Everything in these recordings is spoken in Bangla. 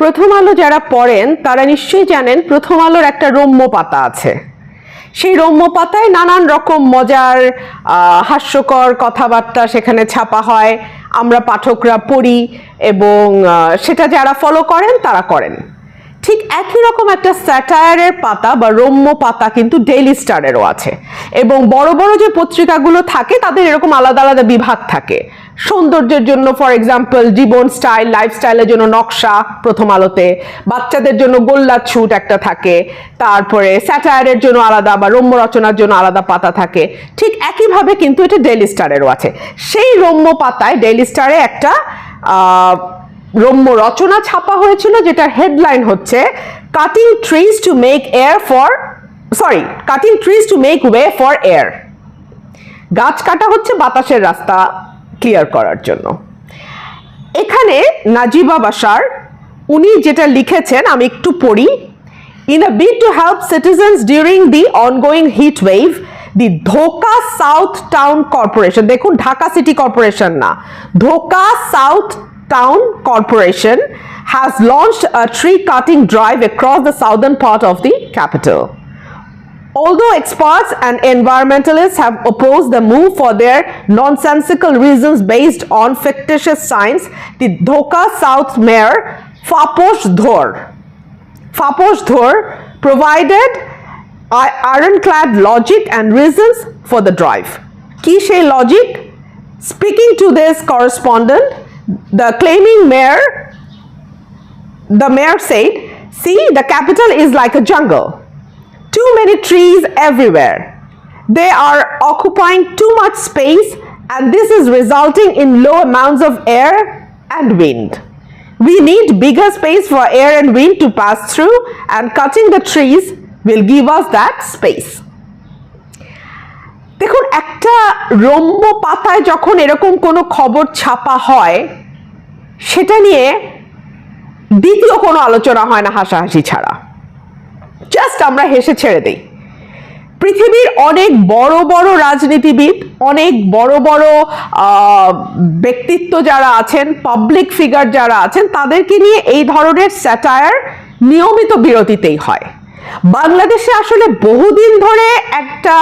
প্রথম আলো যারা পড়েন, তারা নিশ্চয়ই জানেন প্রথম আলোর একটা রম্য পাতা আছে। সেই রম্য পাতায় নানান রকম মজার হাস্যকর কথাবার্তা সেখানে ছাপা হয়। আমরা পাঠকরা পড়ি এবং সেটা যারা ফলো করেন, তারা করেন। ঠিক একই রকম একটা স্যাটায়ারের পাতা বা রম্য পাতা কিন্তু ডেইলি স্টারেরও আছে। এবং বড় বড় যে পত্রিকাগুলো থাকে, তাদের এরকম আলাদা আলাদা বিভাগ থাকে। সৌন্দর্যের জন্য ফর এক্সাম্পল জীবন স্টাইল লাইফস্টাইলের জন্য নকশা প্রথম আলোতে, বাচ্চাদের জন্য গোল্লা ছুট একটা থাকে, তারপরে স্যাটায়ারের জন্য আলাদা বা রম্য রচনার জন্য আলাদা পাতা থাকে। ঠিক একইভাবে কিন্তু এটা ডেইলি স্টারেরও আছে। সেই রম্য পাতায় ডেইলি স্টারে একটা রম্য রচনা ছাপা হয়েছিল, যেটার হেডলাইন হচ্ছে cutting trees to make air for sorry cutting trees to make way for air গাছ কাটা হচ্ছে বাতাসের রাস্তা ক্লিয়ার করার জন্য। এখানে নাজিবা বাসার, উনি যেটা লিখেছেন, আমি একটু পড়ি in a bid to help citizens during the ongoing heat wave the Dhaka south town corporation দেখুন, ঢাকা সিটি কর্পোরেশন না Dhaka south Town Corporation has launched a tree cutting drive across the southern part of the capital. Although experts and environmentalists have opposed the move for their nonsensical reasons based on fictitious science, the Dhaka South Mayor Faposh Dhor, Faposh Dhor provided ironclad logic and reasons for the drive. Kishay Logic, Speaking to this correspondent, the claiming mayor the mayor said, See, the capital is like a jungle. Too many trees everywhere. They are occupying too much space, and this is resulting in low amounts of air and wind. We need bigger space for air and wind to pass through, and cutting the trees will give us that space. দেখুন একটা রম্য পাতায় যখন এরকম কোনো খবর ছাপা হয় সেটা নিয়ে দ্বিতীয় কোনো আলোচনা হয় না হাসাহাসি ছাড়া। জাস্ট আমরা হেসে ছেড়ে দিই। পৃথিবীর অনেক বড় বড় রাজনীতিবিদ, অনেক বড় বড় ব্যক্তিত্ব যারা আছেন পাবলিক ফিগার যারা আছেন, তাদেরকে নিয়ে এই ধরনের স্যাটায়ার নিয়মিত বিরতিতেই হয়। বাংলাদেশে আসলে বহুদিন ধরে একটা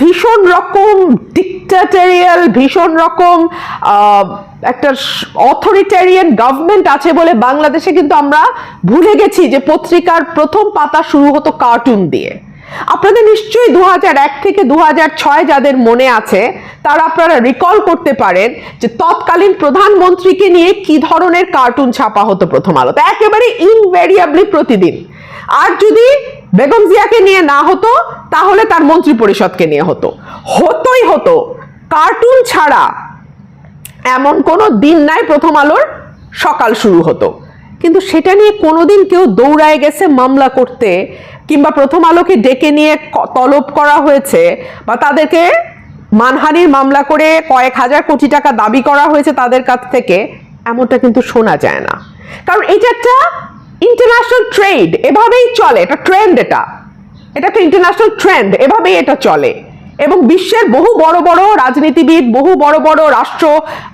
ভীষণ রকম ডিক্টাটেরিয়াল ভীষণ রকম একটা অথরিটেরিয়ান গভর্নমেন্ট আছে বলে বাংলাদেশে কিন্তু আমরা ভুলে গেছি যে পত্রিকার প্রথম পাতা শুরু হতো কার্টুন দিয়ে। আপনাদের নিশ্চয়ই দু থেকে দু যাদের মনে আছে, তারা আপনারা রিকল করতে পারেন যে তৎকালীন প্রধানমন্ত্রীকে নিয়ে কি ধরনের কার্টুন ছাপা হতো প্রথম আলোতে। একেবারে ইনভেরিয়াবলি প্রতিদিন। আর যদি বেগম জিয়াকে নিয়ে না হতো, তাহলে তার মন্ত্রী পরিষদকে নিয়ে হতো। হতোই হতো। কার্টুন ছাড়া এমন কোনো দিন নাই প্রথম আলোর, সকাল শুরু হতো। কিন্তু সেটা নিয়ে কোনোদিন কেউ দৌড়ায় গেছে মামলা করতে, কিংবা প্রথম আলোকে ডেকে নিয়ে তলব করা হয়েছে, বা তাদেরকে মানহানির মামলা করে কয়েক হাজার কোটি টাকা দাবি করা হয়েছে তাদের কাছ থেকে, এমনটা কিন্তু শোনা যায় না। কারণ এটা একটা ইন্টারন্যাশনাল ট্রেড এভাবেই চলে, এটা ট্রেন্ড এটা। এটা একটা ইন্টারন্যাশনাল ট্রেন্ড এভাবেই এটা চলে। এবং বিশ্বের বহু বড় বড় রাজনীতিবিদ, বহু বড় বড় রাষ্ট্র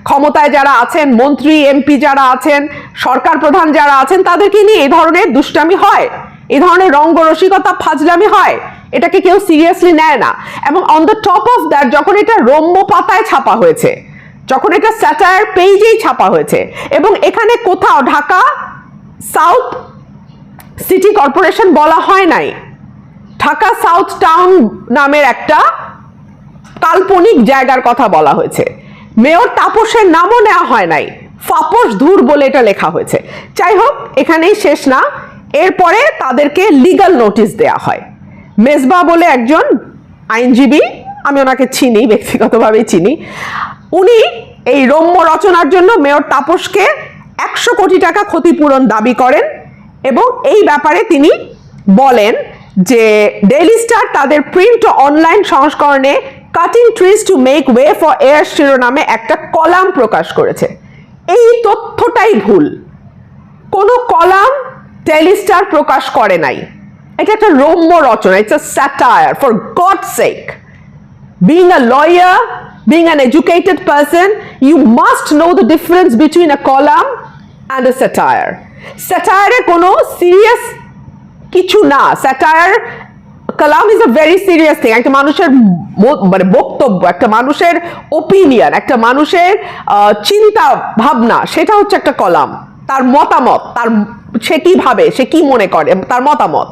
ক্ষমতায় যারা আছেন, মন্ত্রী, এমপি যারা আছেন, সরকার প্রধান যারা আছেন, তাদেরকে নিয়ে এই ধরনের দুষ্টামি হয়। এই ধরনের রঙ্গরসিকতা ফাজলামি হয়। এটাকে কেউ সিরিয়াসলি নেয় না। এবং on the top of that যখন এটা রম্য পাতায় ছাপা হয়েছে, যখন এটা স্যাটায়ার পেজেই ছাপা হয়েছে, এবং এখানে কোথাও, ঢাকা সাউথ সিটি কর্পোরেশন বলা হয় নাই। ঢাকা সাউথ টাউন নামের একটা কাল্পনিক জায়গার কথা বলা হয়েছে। মেয়র তাপসের নামও নেওয়া হয় নাই। ফাপস ধুর বলে এটা লেখা হয়েছে। যাই হোক, এখানেই শেষ না। এরপরে তাদেরকে লিগ্যাল নোটিশ দেয়া হয়। মেজবা বলে একজন আইনজীবী, আমি ওনাকে চিনি, ব্যক্তিগতভাবেই চিনি, উনি এই রম্য রচনার জন্য মেয়র তাপসকে একশো কোটি টাকা ক্ষতিপূরণ দাবি করেন এবং এই ব্যাপারে তিনি বলেন যে ডেইলি স্টার তাদের প্রিন্ট অনলাইন সংস্করণে cutting trees to make way for air শিরোনামে একটা কলাম প্রকাশ করেছে। এই তথ্যটাই ভুল। কোনো কলাম টেলিস্টার প্রকাশ করে নাই। এটা একটা রম্য রচনা it's a satire for God sake being a lawyer, being an educated person, you must know the difference between a column and a satire স্যাটায়ারে কোনো সিরিয়াস কিছু না। Satire column is a very serious thing একটা মানুষের মানে বক্তব্য একটা মানুষের ওপিনিয়ন একটা মানুষের চিন্তা ভাবনা সেটা হচ্ছে একটা কলাম তার মতামত তার সে কি ভাবে সে কি মনে করে তার মতামত।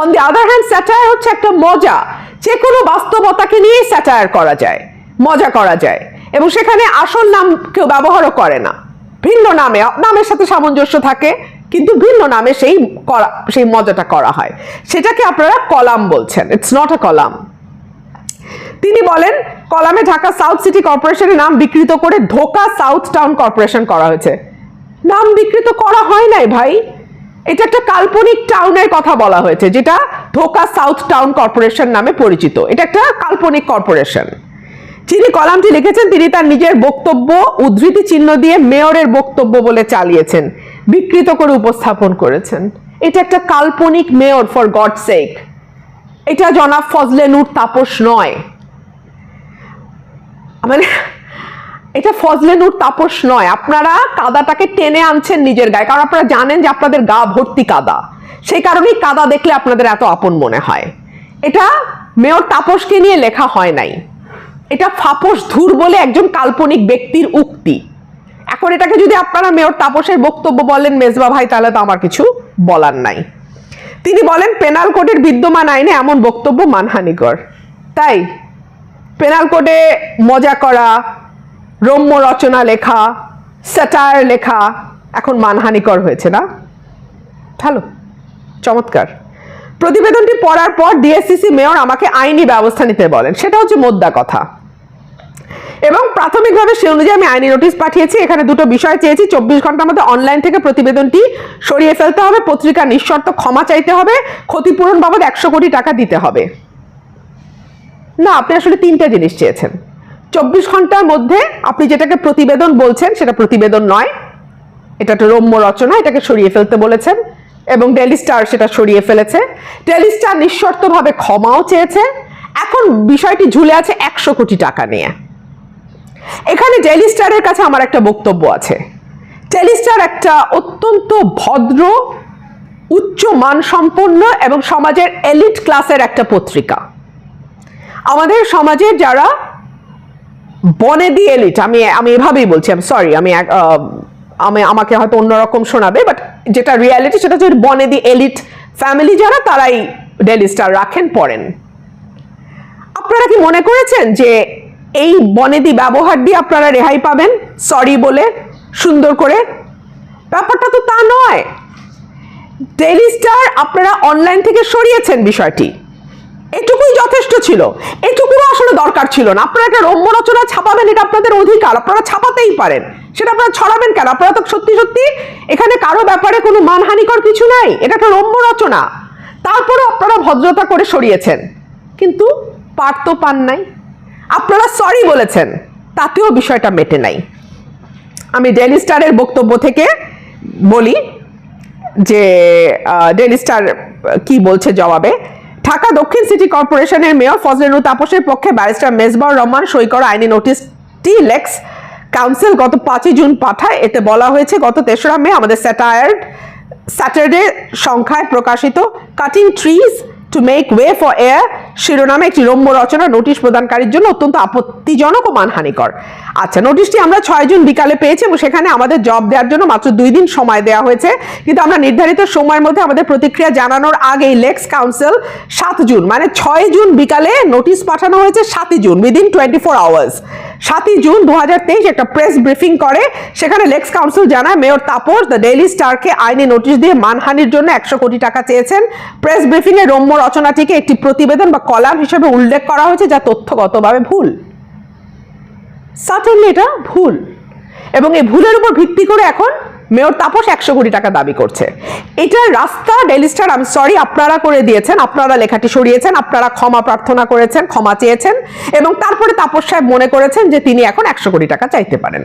On the other hand satire হচ্ছে একটা মজা। যে কোনো বাস্তবতাকে নিয়েই স্যাটায়ার করা যায়। মজা করা যায়। এবং সেখানে আসল নাম কেউ ব্যবহারও করে না। ভিন্ন নামে, নামের সাথে সামঞ্জস্য থাকে, কিন্তু ভিন্ন নামে সেই করা, সেই মজাটা করা হয়। সেটাকে আপনারা কলাম বলছেন। It's not a column. তিনি বলেন, কলামে ঢাকা সাউথ সিটি কর্পোরেশনের নাম বিকৃত করে ধোকা সাউথ টাউন কর্পোরেশন করা হয়েছে। নাম বিকৃত করা হয় নাই ভাই। এটা একটা কাল্পনিক টাউনের কথা বলা হয়েছে, যেটা ধোকা সাউথ টাউন কর্পোরেশন নামে পরিচিত। এটা একটা কাল্পনিক কর্পোরেশন। যিনি কলামটি লিখেছেন, তিনি তার নিজের বক্তব্য, উদ্ধৃতি চিহ্ন দিয়ে মেয়রের বক্তব্য বলে চালিয়েছেন, বিকৃত করে উপস্থাপন করেছেন। এটা একটা কাল্পনিক মেয়র ফর গড সেক। এটা জনাব ফজলে নূর তাপস নয়। মানে এটা ফজলে নূর তাপস নয়। আপনারা কাদাটাকে টেনে আনছেন নিজের গায়ে, কারণ আপনারা জানেন যে আপনাদের গা ভর্তি কাদা। সেই কারণেই কাদা দেখলে আপনাদের এত আপন মনে হয়। এটা মেয়র তাপসকে নিয়ে লেখা হয় নাই। এটা ফাপস ধুর বলে একজন কাল্পনিক ব্যক্তির উক্তি। এখন এটাকে যদি আপনারা মেয়র তাপসের বক্তব্য বলেন, মেজবা ভাই, তাহলে তো আমার কিছু বলার নাই। তিনি বলেন, পেনাল কোডের বিদ্যমান আইনে এমন বক্তব্য মানহানিকর। তাই, পেনাল কোডে মজা করা, রম্য রচনা লেখা, স্যাটায়ার লেখা এখন মানহানিকর হয়েছে না? ভালো, চমৎকার। প্রতিবেদনটি পড়ার পর ডিএসসিসি মেয়র আমাকে আইনি ব্যবস্থা নিতে বলেন। সেটা হচ্ছে মোদ্দা কথা। এবং প্রাথমিকভাবে সে অনুযায়ী আমি আইনি নোটিশ পাঠিয়েছি। এখানে দুটো বিষয় চেয়েছি। চব্বিশ ঘণ্টার মধ্যে অনলাইন থেকে প্রতিবেদনটি সরিয়ে ফেলতে হবে। পত্রিকা নিঃশর্ত ক্ষমা চাইতে হবে। ক্ষতিপূরণ বাবদ একশো কোটি টাকা দিতে হবে। না, আপনি আসলে তিনটা জিনিস চেয়েছেন। চব্বিশ ঘণ্টার মধ্যে আপনি যেটাকে প্রতিবেদন বলছেন, সেটা প্রতিবেদন নয়। এটা একটা রম্য রচনা, এটাকে সরিয়ে ফেলতে বলেছেন। এবং ডেলি স্টার সেটা সরিয়ে ফেলেছে। ডেলি স্টার নিঃশর্তভাবে ক্ষমাও চেয়েছে। এখন বিষয়টি ঝুলে আছে একশো কোটি টাকা নিয়ে। এখানে ডেলি স্টারের কাছে আমার একটা বক্তব্য আছে। টেলিস্টার একটা অত্যন্ত ভদ্র, উচ্চ মানসম্পন্ন এবং সমাজের এলিট ক্লাসের একটা পত্রিকা। আমাদের সমাজের যারা বনেদি এলিট, আমি আমি এভাবেই বলছি আমি সরি আমি আমি, আমাকে হয়তো অন্যরকম শোনাবে বাট যেটা রিয়ালিটি সেটা হচ্ছে বনেদি এলিট ফ্যামিলি যারা, তারাই ডেলি স্টার রাখেন, পড়েন। আপনারা কি মনে করেছেন যে এই বনেদি ব্যবহার দিয়ে আপনারা রেহাই পাবেন। সরি বলে সুন্দর করে। ব্যাপারটা তো তা নয়। ডেলি স্টার আপনারা অনলাইন থেকে সরিয়েছেন বিষয়টি। এটুকুই যথেষ্ট ছিল। এটুকুও আসলে দরকার ছিল না। আপনারা একটা রম্য রচনা ছাপাবেন, এটা আপনাদের অধিকার। আপনারা ছাপাতেই পারেন। সেটা আপনারা ছড়াবেন কেন? আপনারা তো সত্যি সত্যি এখানে কারও ব্যাপারে কোনো মানহানিকর কিছু নাই। এটা একটা রম্য রচনা। তারপরেও আপনারা ভদ্রতা করে সরিয়েছেন। কিন্তু পার তো পান নাই। আপনারা সরি বলেছেন, তাতেও বিষয়টা মেটে নাই। আমি ডেলি স্টারের বক্তব্য থেকে বলি যে ডেলি স্টার কি বলছে জবাবে? ঢাকা দক্ষিণ সিটি কর্পোরেশনের মেয়র ফজলেনুর তাপসের পক্ষে ব্যারিস্টার মেজবাউর রহমান সই করা আইনি নোটিশটি লেক্স কাউন্সিল গত পাঁচই জুন পাঠায়। এতে বলা হয়েছে, গত তেসরা মে আমাদের স্যাটায়ার্ড স্যাটারডে সংখ্যায় প্রকাশিত cutting trees to make way for air শিরোনামে একটি রম্য রচনা নোটিশ প্রদানকারীর জন্য অত্যন্ত আপত্তিজনক ও মানহানিকর। আচ্ছা নোটিশটি আমরা ছয় জুন বিকালে পেয়েছি এবং সেখানে আমাদের জব দেওয়ার জন্য মাত্র দুই দিন সময় দেওয়া হয়েছে। কিন্তু আমরা নির্ধারিত সময়ের মধ্যে আমাদের প্রতিক্রিয়া জানানোর আগেই লেক্স কাউন্সিল সাত জুন মানে ছয় জুন বিকালে নোটিশ পাঠানো হয়েছে সাতই June within twenty four hours সাতই জুন দু হাজার তেইশ একটা প্রেস ব্রিফিং করে, সেখানে লেক্স কাউন্সিল জানায় মেয়র তাপস দ্য ডেইলি স্টারকে আইনি নোটিশ দিয়ে মানহানির জন্য একশো কোটি টাকা চেয়েছেন। প্রেস ব্রিফিংয়ে রম্য রচনাটিকে একটি প্রতিবেদন বা কলাম হিসেবে উল্লেখ করা হয়েছে যা তথ্যগতভাবে ভুল। সার্টেনলি এটা ভুল। এবং এই ভুলের উপর ভিত্তি করে এখন মেয়র তাপস একশো কোটি টাকা দাবি করছে। এটার রাস্তা ডেলি স্টার, আমি সরি আপনারা করে দিয়েছেন, আপনারা লেখাটি সরিয়েছেন, আপনারা ক্ষমা প্রার্থনা করেছেন, ক্ষমা চেয়েছেন এবং তারপরে তাপস সাহেব মনে করেছেন যে তিনি এখন একশো কোটি টাকা চাইতে পারেন।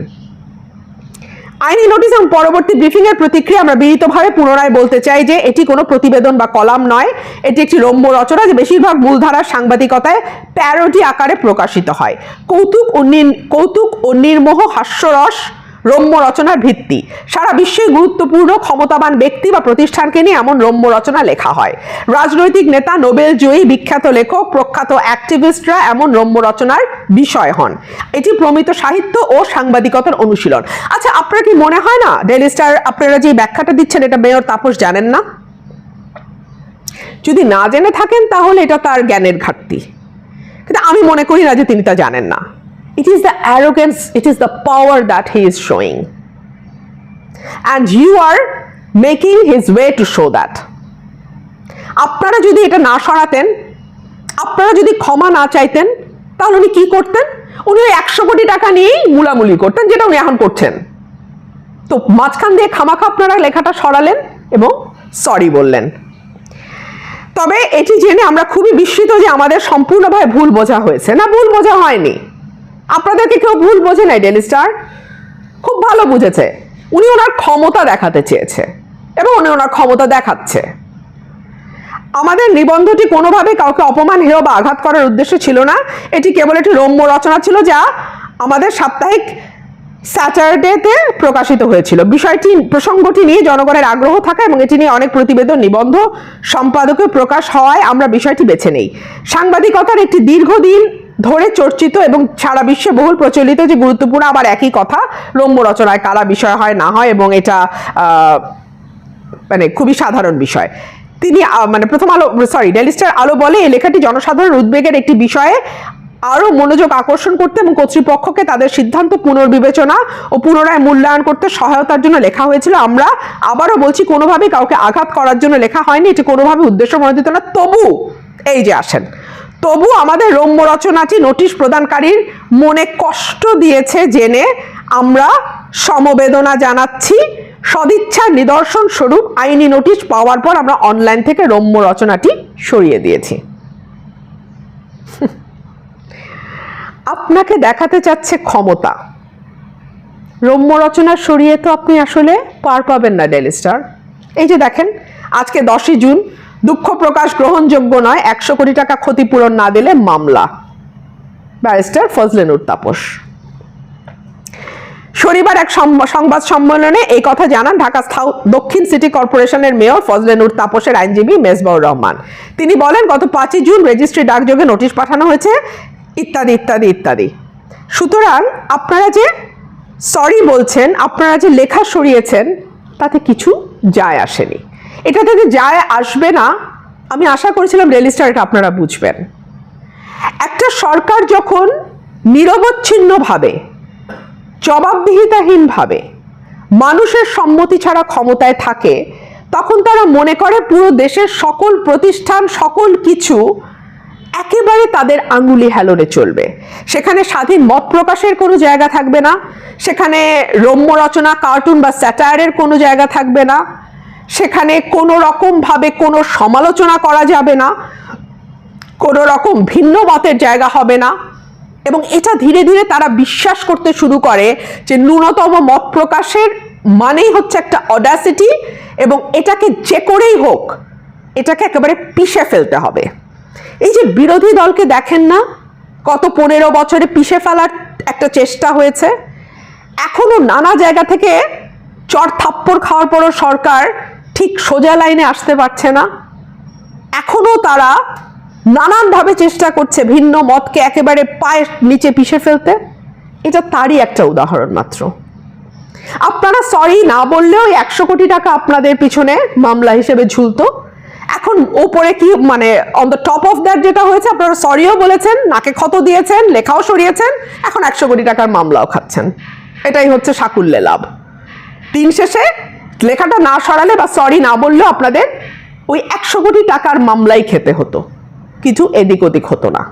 আইনি নোটিশ এবং পরবর্তী ব্রিফিং এর প্রতিক্রিয়া আমরা বিহিতভাবে পুনরায় বলতে চাই যে এটি কোনো প্রতিবেদন বা কলাম নয়। এটি একটি রম্য রচনা যে বেশিরভাগ মূলধারার সাংবাদিকতায় প্যারোটি আকারে প্রকাশিত হয়। কৌতুক ও কৌতুক ও নির্মোহ হাস্যরস রম্য রচনার ভিত্তি। সারা বিশ্বে গুরুত্বপূর্ণ, ক্ষমতাবান ব্যক্তি বা প্রতিষ্ঠানকে নিয়ে এমন রম্য রচনা লেখা হয়। রাজনৈতিক নেতা, নোবেল জয়ী বিখ্যাত লেখক, প্রখ্যাত অ্যাক্টিভিস্টরা এমন রম্য রচনার বিষয় হন। এটি প্রমিত সাহিত্য ও সাংবাদিকতার অনুশীলন। আচ্ছা আপনার কি মনে হয় না ডেলি স্টার, আপনারা যে ব্যাখ্যাটা দিচ্ছেন, এটা মেয়র তাপস জানেন না? যদি না জেনে থাকেন, তাহলে এটা তার জ্ঞানের ঘাটতি। কিন্তু আমি মনে করি না যে তিনি তা জানেন না। It is the arrogance it is the power that he is showing and you are making his way to show that আপনারা যদি এটা না সরাতেন, আপনারা যদি ক্ষমা না চাইতেন, তাহলে উনি কি করতেন? উনি ওই একশো কোটি টাকা নিয়েই মুলামুলি করতেন, যেটা উনি এখন করছেন। তো মাঝখান দিয়ে খামাখা আপনারা লেখাটা সরালেন এবং সরি বললেন। তবে এটি জেনে আমরা খুবই বিস্মিত যে আমাদের সম্পূর্ণভাবে ভুল বোঝা হয়েছে। না, ভুল বোঝা হয়নি। আপনাদেরকে কেউ ভুল বোঝে নাই ডেলি স্টার খুব ভালো বুঝেছে। উনি ওনার ক্ষমতা দেখাতে চেয়েছে এবং উনি ওনার ক্ষমতা দেখাচ্ছে। আমাদের নিবন্ধটি কোনোভাবে কাউকে অপমান হেয় বা আঘাত করার উদ্দেশ্য ছিল না। এটি কেবল একটি রম্য রচনা ছিল যা আমাদের সাপ্তাহিক স্যাটারডেতে প্রকাশিত হয়েছিল। বিষয়টি, প্রসঙ্গটি নিয়ে জনগণের আগ্রহ থাকা এবং এটি নিয়ে অনেক প্রতিবেদন, নিবন্ধ সম্পাদকে প্রকাশ হওয়ায় আমরা বিষয়টি বেছে নেই। সাংবাদিকতার একটি দীর্ঘদিন ধরে চর্চিত এবং সারা বিশ্বে বহুল প্রচলিত যে গুরুত্বপূর্ণ, আবার একই কথা, রম্য রচনায় কারা বিষয় হয়, না হয়, এবং এটা মানে খুবই সাধারণ বিষয়। তিনি মানে প্রথম আলো সরি ডেলিস্টার আলো বলে এই লেখাটি জনসাধারণ উদ্বেগের একটি বিষয়ে আরও মনোযোগ আকর্ষণ করতে এবং কর্তৃপক্ষকে তাদের সিদ্ধান্ত পুনর্বিবেচনা ও পুনরায় মূল্যায়ন করতে সহায়তার জন্য লেখা হয়েছিল। আমরা আবারও বলছি, কোনোভাবেই কাউকে আঘাত করার জন্য লেখা হয়নি। এটি কোনোভাবে উদ্দেশ্য মনোনীত না। তবু এই যে আসেন। তবু আমাদের রম্য রচনাটি নোটিশ প্রদানকারীর মনে কষ্ট দিয়েছে জেনে আমরা সমবেদনা জানাচ্ছি। সদিচ্ছার নিদর্শন স্বরূপ আইনি নোটিশ পাওয়ার পর আমরা অনলাইন থেকে রম্য রচনাটি সরিয়ে দিয়েছি। আপনাকে দেখাতে চাচ্ছে ক্ষমতা। রম্য রচনা সরিয়ে তো আপনি আসলে পার পাবেন না ডেলি স্টার। এই যে দেখেন, আজকে দশই জুন দুঃখ প্রকাশ গ্রহণযোগ্য নয়, একশো কোটি টাকা ক্ষতিপূরণ না দিলে মামলা। ব্যারিস্টার ফজলেনুর তাপস। শনিবার এক সংবাদ সম্মেলনে এই কথা জানান ঢাকা দক্ষিণ সিটি কর্পোরেশনের মেয়র ফজলেনুর তাপসের আইনজীবী মেজবাউর রহমান। তিনি বলেন, গত পাঁচই জুন রেজিস্ট্রি ডাকযোগে নোটিশ পাঠানো হয়েছে, ইত্যাদি ইত্যাদি ইত্যাদি। সুতরাং আপনারা যে সরি বলছেন, আপনারা যে লেখা সরিয়েছেন, তাতে কিছু যায় আসেনি। এটা থেকে যায়, আসবে না, আমি আশা করেছিলাম রেলিস্টার এটা আপনারা বুঝবেন। একটা সরকার যখন নিরবচ্ছিন্নভাবে, জবাবদিহিতাহীনভাবে মানুষের সম্মতি ছাড়া ক্ষমতায় থাকে, তখন তারা মনে করে পুরো দেশের সকল প্রতিষ্ঠান, সকল কিছু একেবারে তাদের আঙ্গুলি হেলনে চলবে। সেখানে স্বাধীন মত প্রকাশের কোনো জায়গা থাকবে না, সেখানে রম্য রচনা, কার্টুন বা স্যাটায়ারের কোনো জায়গা থাকবে না। সেখানে কোনো রকমভাবে কোনো সমালোচনা করা যাবে না, কোনো রকম ভিন্ন মতের জায়গা হবে না এবং এটা ধীরে ধীরে তারা বিশ্বাস করতে শুরু করে যে ন্যূনতম মত প্রকাশের মানেই হচ্ছে একটা অডাসিটি এবং এটাকে যে করেই হোক, এটাকে একেবারে পিষে ফেলতে হবে। এই যে বিরোধী দলকে দেখেন না, গত পনেরো বছরে পিষে ফেলার একটা চেষ্টা হয়েছে। এখনও নানা জায়গা থেকে চর থাপ্পড় খাওয়ার পরও সরকার ঠিক সোজা লাইনে আসতে পারছে না। এখনও তারা নানানভাবে চেষ্টা করছে ভিন্ন মতকে একেবারে পায়ের নিচে পিষে ফেলতে। এটা তারই একটা উদাহরণ মাত্র। আপনারা সরি না বললেও একশো কোটি টাকা আপনাদের পিছনে মামলা হিসেবে ঝুলতো। এখন ওপরে কি মানে on the top of that যেটা হয়েছে, আপনারা সরিও বলেছেন, নাকে ক্ষত দিয়েছেন, লেখাও সরিয়েছেন, এখন একশো কোটি টাকার মামলাও খাচ্ছেন। এটাই হচ্ছে সাকুল্যে লাভ। দিন শেষে লেখাটা না সরালে বা সরি না বললেও আপনাদের ওই একশো কোটি টাকার মামলাই খেতে হতো। কিছু এদিক ওদিক হতো না।